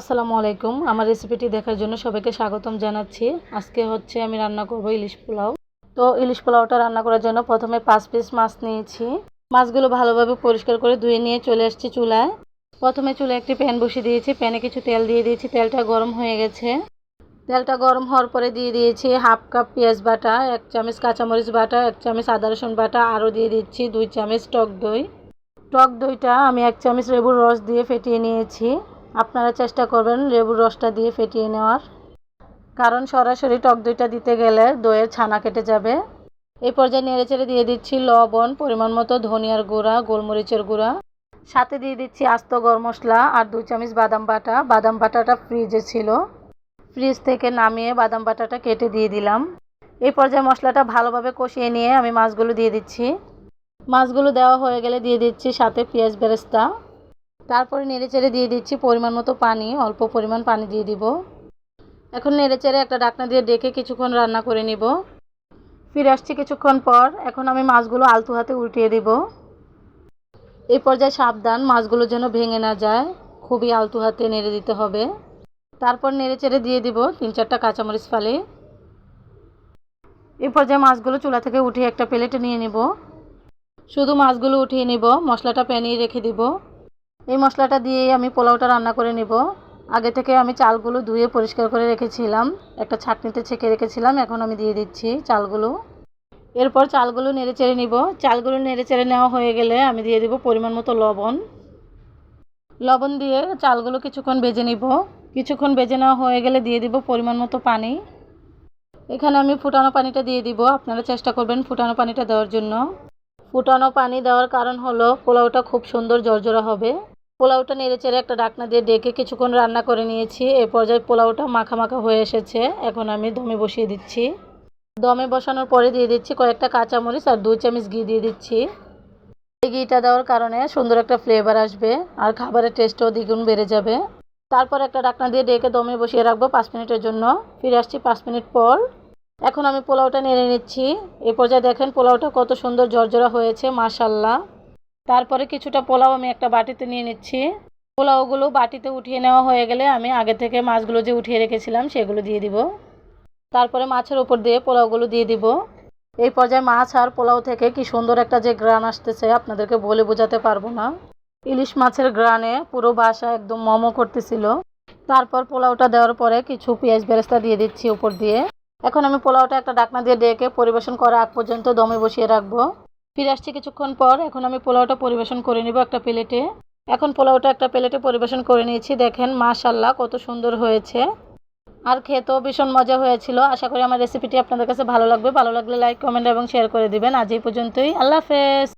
আসসালামু আলাইকুম। আমার রেসিপিটি দেখার জন্য সবাইকে স্বাগতম জানাচ্ছি। আজকে হচ্ছে আমি রান্না করব ইলিশ পোলাও। তো ইলিশ পোলাওটা রান্না করার জন্য প্রথমে পাঁচ পিস মাছ নিয়েছি। মাছগুলো ভালোভাবে পরিষ্কার করে ধুয়ে নিয়ে চলে আসছি চুলায়। প্রথমে চুলায় একটি প্যান বসিয়ে দিয়েছি। প্যানে কিছু তেল দিয়ে দিয়েছি। তেলটা গরম হয়ে গেছে। তেলটা গরম হওয়ার পরে দিয়ে দিয়েছি হাফ কাপ পেঁয়াজ বাটা, এক চামচ কাঁচামরিচ বাটা, এক চামচ আদা রসুন বাটা, আরও দিয়ে দিচ্ছি দুই চামচ টক দই। টক দইটা আমি এক চামচ লেবুর রস দিয়ে ফেটিয়ে নিয়েছি। আপনারা চেষ্টা করবেন লেবুর রসটা দিয়ে ফেটিয়ে নেওয়ার। কারণ সরাসরি টক দইটা দিতে গেলে দইয়ের ছানা কেটে যাবে। এই পর্যায়ে নেড়ে চেড়ে দিয়ে দিচ্ছি লবণ, পরিমাণ মতো ধনিয়ার গুঁড়া, গোলমরিচের গুঁড়া। সাথে দিয়ে দিচ্ছি আস্ত গরম মশলা আর দুই চামচ বাদাম বাটা। বাদাম বাটাটা ফ্রিজে ছিল। ফ্রিজ থেকে নামিয়ে বাদাম বাটাটা কেটে দিয়ে দিলাম। এই পর্যায়ে মশলাটা ভালোভাবে কষিয়ে নিয়ে আমি মাছগুলো দিয়ে দিচ্ছি। মাছগুলো দেওয়া হয়ে গেলে দিয়ে দিচ্ছি সাথে পেঁয়াজ বেরেস্তা। তারপরে নেড়েচেড়ে দিয়ে দিচ্ছি পরিমাণ মতো পানি, অল্প পরিমাণ পানি দিয়ে দিব। এখন নেড়েচেড়ে একটা ডাকনা দিয়ে ডেকে কিছুক্ষণ রান্না করে নিব। ফিরে আসছি কিছুক্ষণ পর, এখন আমি মাছগুলো আলতু হাতে উল্টিয়ে দিব। এই পর্যায়ে সাবধান, মাছগুলো যেন ভেঙে না যায়, খুবই আলতু হাতে নেড়ে দিতে হবে। তারপর নেড়েচেড়ে দিয়ে দিব তিন চারটা কাঁচামরিচ ফালি। এই পর্যায়ে মাছগুলো চুলা থেকে উঠিয়ে একটা প্লেটে নিয়ে নিব। শুধু মাছগুলো উঠিয়ে নিব, মশলাটা প্যানিয়ে রেখে দিব। এই মশলাটা দিয়েই আমি পোলাওটা রান্না করে নেব। আগে থেকে আমি চালগুলো ধুয়ে পরিষ্কার করে রেখেছিলাম। একটা ছাঁকনিতে ছেঁকে রেখেছিলাম, এখন আমি দিয়ে দিচ্ছি চালগুলো। এরপর চালগুলো নেড়ে চেড়ে নিব। চালগুলো নেড়ে চেড়ে নেওয়া হয়ে গেলে আমি দিয়ে দিব পরিমাণ মতো লবণ। লবণ দিয়ে চালগুলো কিছুক্ষণ বেজে নিব। কিছুক্ষণ বেজে নেওয়া হয়ে গেলে দিয়ে দিব পরিমাণ মতো পানি। এখানে আমি ফুটানো পানিটা দিয়ে দিব। আপনারা চেষ্টা করবেন ফুটানো পানিটা দেওয়ার জন্য। ফুটানো পানি দেওয়ার কারণ হলো পোলাওটা খুব সুন্দর জর্জরা হবে। পোলাওটা নেড়ে চেড়ে একটা ডাকনা দিয়ে ডেকে কিছুক্ষণ রান্না করে নিয়েছি। এ পর্যায়ে পোলাওটা মাখা মাখা হয়ে এসেছে। এখন আমি দমে বসিয়ে দিচ্ছি। দমে বসানোর পরে দিয়ে দিচ্ছি কয়েকটা কাঁচামরিচ আর দুই চামচ ঘি দিয়ে দিচ্ছি। এই ঘিটা দেওয়ার কারণে সুন্দর একটা ফ্লেভার আসবে আর খাবারের টেস্টও দ্বিগুণ বেড়ে যাবে। তারপর একটা ডাকনা দিয়ে ডেকে দমে বসিয়ে রাখব পাঁচ মিনিটের জন্য। ফিরে আসছি পাঁচ মিনিট পর। এখন আমি পোলাওটা নেড়ে নিচ্ছি। এ পর্যায়ে দেখেন পোলাওটা কত সুন্দর জর্জরা হয়েছে মাশাল্লাহ তারপরে কিছুটা পোলাও আমি একটা বাটিতে নিয়ে নিচ্ছি। পোলাওগুলো বাটিতে উঠিয়ে নেওয়া হয়ে গেলে আমি আগে থেকে মাছগুলো যে উঠিয়ে রেখেছিলাম সেগুলো দিয়ে দিব। তারপরে মাছের উপর দিয়ে পোলাওগুলো দিয়ে দিব। এই পর্যায়ে মাছ আর পোলাও থেকে কি সুন্দর একটা যে গ্রান আসতেছে, আপনাদেরকে বলে বোঝাতে পারব না। ইলিশ মাছের গ্রানে পুরো বাসা একদম মমো করতেছিল। তারপর পোলাওটা দেওয়ার পরে কিছু পেঁয়াজ বেরেস্তা দিয়ে দিচ্ছি উপর দিয়ে। এখন আমি পোলাওটা একটা ডাকনা দিয়ে ডেকে পরিবেশন করা আগ পর্যন্ত দমে বসিয়ে রাখব। ফিরে আসছি কিছুক্ষণ পর। এখন আমি পোলাওটা পরিবেশন করে নেব একটা প্লেটে। এখন পোলাওটা একটা প্লেটে পরিবেশন করে নিয়েছি। দেখেন মাশাল্লাহ কত সুন্দর হয়েছে। আর খেতেও ভীষণ মজা হয়েছিল। আশা করি আমার রেসিপিটি আপনাদের কাছে ভালো লাগবে। ভালো লাগলে লাইক কমেন্ট এবং শেয়ার করে দিবেন। আজ এই পর্যন্তই। আল্লাহ হাফেজ।